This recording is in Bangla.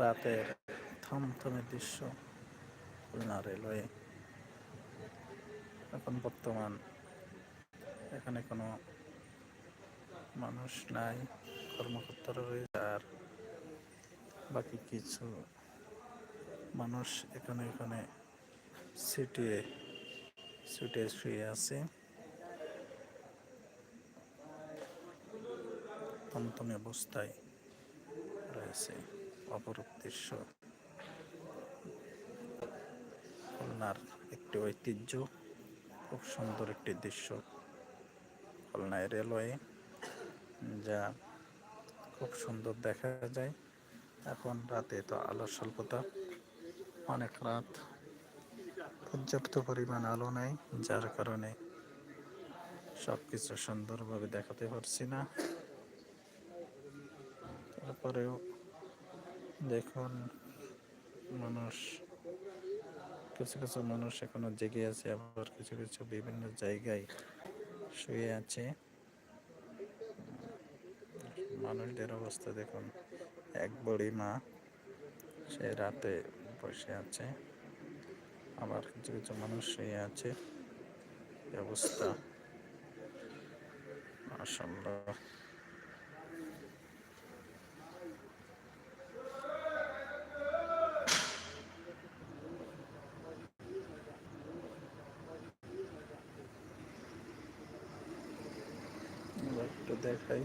রাতের থমথমে দৃশ্য খুলনা রেলওয়ে। এখন বর্তমান এখানে কোনো মানুষ নাই, কর্মকর্তারা রয়েছে আর বাকি কিছু মানুষ এখানে এখানে সিটে সিটে শুয়ে আছে। থমথমে অবস্থায় রয়েছে। অপরূপ দৃশ্য। খুলনার একটি ঐতিহ্য, খুব সুন্দর একটি দৃশ্য। খুলনায় রেলওয়ে, যা খুব সুন্দর দেখা যায়। এখন রাতে তো আলোর স্বল্পতা। অনেক রাত। পর্যাপ্ত পরিমাণ আলো নেই, যার কারণে সব কিছু সুন্দরভাবে দেখাতে পারছি না। তারপরেও দেখুন, মানুষ, কিছু কিছু মানুষ এখনও জেগে আছে, আবার কিছু কিছু বিভিন্ন জায়গায় শুয়ে আছে। মানুষদের অবস্থা দেখুন, এক বড়ি মা, সে রাতে বসে আছে, আবার কিছু কিছু মানুষ শুয়ে আছে। অবস্থা। মাশাল্লাহ একটু দেখাই।